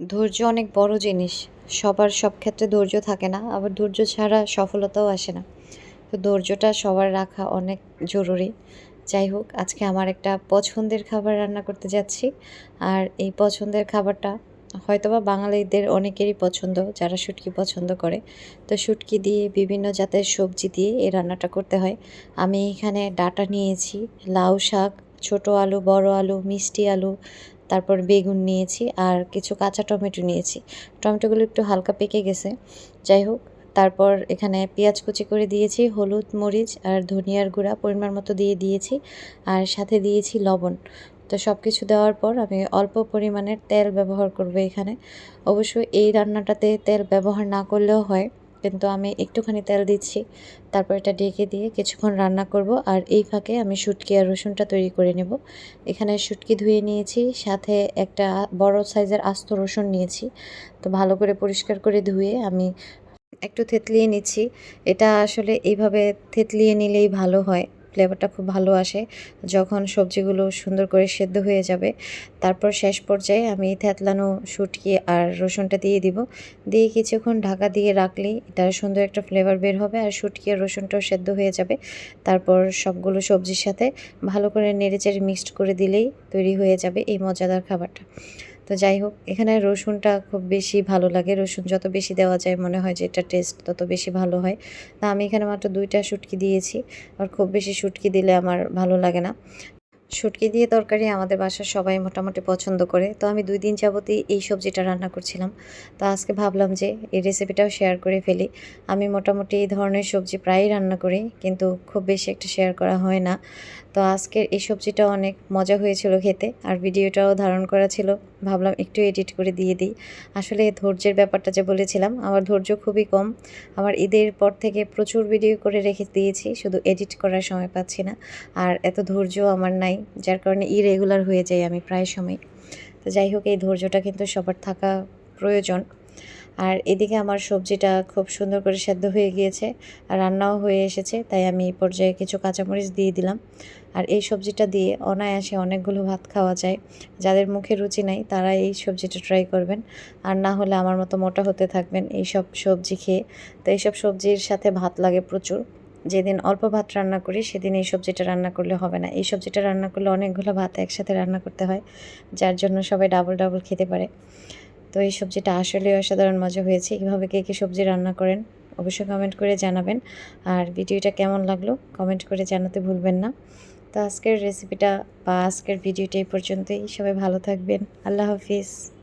ধৈর্য অনেক বড় জিনিস। সবার সব ক্ষেত্রে ধৈর্য থাকে না, আবার ধৈর্য ছাড়া সফলতাও আসে না। তো ধৈর্যটা সবার রাখা অনেক জরুরি। যাই হোক, আজকে আমার একটা পছন্দের খাবার রান্না করতে যাচ্ছি। আর এই পছন্দের খাবারটা হয়তোবা বাঙালিদের অনেকেরই পছন্দ, যারা শুটকি পছন্দ করে। তো শুটকি দিয়ে বিভিন্ন জাতের সবজি দিয়ে এই রান্নাটা করতে হয়। আমি এখানে ডাটা নিয়েছি, লাউ শাক, ছোট আলু, বড় আলু, মিষ্টি আলু তারপর বেগুন নিয়েছি আর কিছু কাঁচা টমেটো নিয়েছি। টমেটোগুলো একটু হালকা পেকে গেছে। যাই হোক, তারপর এখানে পেঁয়াজ কুচি করে দিয়েছি, হলুদ, মরিচ আর ধনিয়ার গুঁড়া পরিমাণ মতো দিয়ে দিয়েছি আর সাথে দিয়েছি লবণ। তো সব কিছু দেওয়ার পর আমি অল্প পরিমাণের তেল ব্যবহার করব এখানে। অবশ্য এই রান্নাটাতে তেল ব্যবহার না করলেও হয়। কিন্তু আমি একটুখানি তেল দিচ্ছি। তারপর এটা ঢেকে দিয়ে কিছুক্ষণ রান্না করব আর এই ফাঁকে আমি শুটকি আর রসুনটা তৈরি করে নেব। এখানে শুটকি ধুয়ে নিয়েছি, সাথে একটা বড় সাইজের আস্ত রসুন নিয়েছি। তো ভালো করে পরিষ্কার করে ধুয়ে আমি একটু থেতলিয়ে নিচ্ছি। এটা আসলে এইভাবে থেতলিয়ে নিলেই ভালো হয়। ফ্লেভারটা খুব ভালো আসে। যখন সবজিগুলো সুন্দর করে সেদ্ধ হয়ে যাবে, তারপর শেষ পর্যায়ে আমি থেতলানো শুটকি আর রসুনটা দিয়ে দিব। দিয়ে কিছুক্ষণ ঢাকা দিয়ে রাখলেই এটার সুন্দর একটা ফ্লেভার বের হবে আর শুটকি আর রসুনটাও সেদ্ধ হয়ে যাবে। তারপর সবগুলো সবজির সাথে ভালো করে নেড়েচেড়ে মিক্সড করে দিলেই তৈরি হয়ে যাবে এই মজাদার খাবারটা। তো যাই হোক, এখানে রসুনটা খুব বেশি ভালো লাগে। রসুন যত বেশি দেওয়া যায়, মনে হয় যে এটা টেস্ট তত বেশি ভালো হয়। তা আমি এখানে মাত্র দুইটা শুটকি দিয়েছি। আর খুব বেশি শুটকি দিলে আমার ভালো লাগে না। শুটকি দিয়ে তরকারি আমাদের বাসার সবাই মোটামুটি পছন্দ করে। তো আমি দুই দিন যাবতই এই সবজিটা রান্না করছিলাম। তো আজকে ভাবলাম যে এই রেসিপিটাও শেয়ার করে ফেলি। আমি মোটামুটি এই ধরনের সবজি প্রায়ই রান্না করি, কিন্তু খুব বেশি একটা শেয়ার করা হয় না। তো আজকের এই সবজিটা অনেক মজা হয়েছিল খেতে, আর ভিডিওটাও ধারণ করা ছিল। ভাবলাম একটু এডিট করে দিয়ে দিই। আসলে ধৈর্যের ব্যাপারটা যে বলেছিলাম, আমার ধৈর্য খুবই কম। আমার ঈদের পর থেকে প্রচুর ভিডিও করে রেখে দিয়েছি, শুধু এডিট করার সময় পাচ্ছি না। আর এত ধৈর্য আমার নাই। যার কারণে ইরেগুলার হয়ে যাই আমি প্রায় সময়। তো যাই হোক, এই ধৈর্যটা কিন্তু সবার থাকা প্রয়োজন। আর এদিকে আমার সবজিটা খুব সুন্দর করে সেদ্ধ হয়ে গিয়েছে আর রান্নাও হয়ে এসেছে, তাই আমি এই পর্যায়ে কিছু কাঁচামরিচ দিয়ে দিলাম। আর এই সবজিটা দিয়ে অনায়াসে অনেকগুলো ভাত খাওয়া যায়। যাদের মুখে রুচি নাই তারা এই সবজিটা ট্রাই করবেন। আর না হলে আমার মতো মোটা হতে থাকবেন এই সব সবজি খেয়ে। তো এইসব সবজির সাথে ভাত লাগে প্রচুর। যেদিন অল্প ভাত রান্না করি, সেদিন এই সবজিটা রান্না করলে হবে না। এই সবজিটা রান্না করলে অনেকগুলো ভাত একসাথে রান্না করতে হয়, যার জন্য সবাই ডাবল ডাবল খেতে পারে। তো এই সবজিটা আসলে অসাধারণ মজা হয়েছে। কীভাবে কে কী সবজি রান্না করেন, অবশ্যই কমেন্ট করে জানাবেন। আর ভিডিওটা কেমন লাগল কমেন্ট করে জানাতে ভুলবেন না। তো আজকের রেসিপিটা বা আজকের ভিডিওটা এই পর্যন্তই। সবাই ভালো থাকবেন। আল্লাহ হাফিজ।